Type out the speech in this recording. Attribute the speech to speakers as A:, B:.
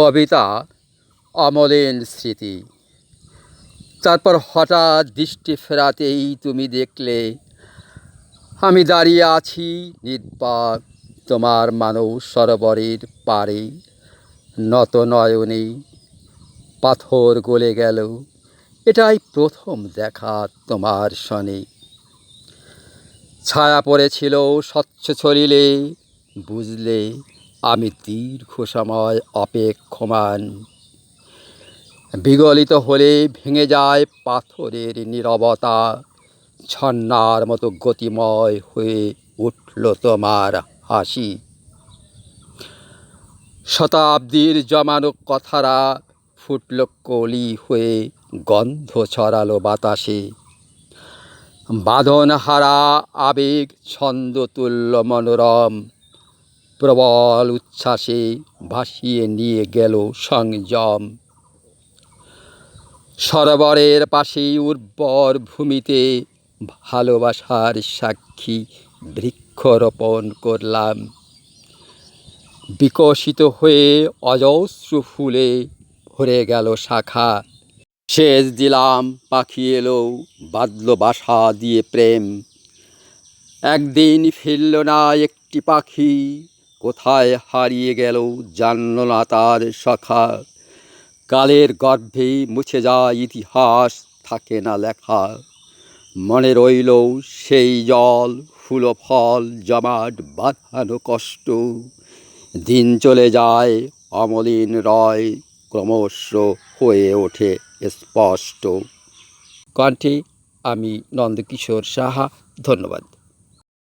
A: কবিতা, অমলিন স্মৃতি। তারপর হঠাৎ দৃষ্টি ফেরাতেই তুমি দেখলে, আমি দাঁড়িয়ে আছি নির্বাক, তোমার মানব সরোবরের পাড়ে। নত নয়নে পাথর গলে গেল, এটাই প্রথম দেখা তোমার শনি ছায়া পড়েছিল স্বচ্ছ ছড়িলে বুঝলে আমি দীর্ঘ সময় অপেক্ষমান। বিগলিত হলে ভেঙে যায় পাথরের নীরবতা ছন্নার মতো গতিময় হয়ে উঠল তোমার হাসি। শতাব্দীর জমানো কথারা ফুটল কলি হয়ে গন্ধ ছড়ালো বাতাসে। বাঁধনহারা আবেগ ছন্দ তুল্য মনোরম। প্রবল উচ্ছ্বাসে ভাসিয়ে নিয়ে গেল সংযম। সরোবরের পাশেই উর্বর ভূমিতে ভালোবাসার সাক্ষী বৃক্ষরোপণ করলাম। বিকশিত হয়ে অজস্র ফুলে ভরে গেল শাখা। সেচ দিলাম, পাখি এলো, বাদল বাসা দিয়ে প্রেম। একদিন ফিরল না একটি পাখি কোথায় হারিয়ে গেল জানল না তার সখা কালের গর্ভেই মুছে যায় ইতিহাস, থাকে না লেখা। মনে রইল সেই জল, ফুল ফল জমাট বাঁধানো কষ্ট। দিন চলে যায়, অমলিন রয় ক্রমশ হয়ে ওঠে স্পষ্ট। কণ্ঠে আমি নন্দকিশোর সাহা, ধন্যবাদ।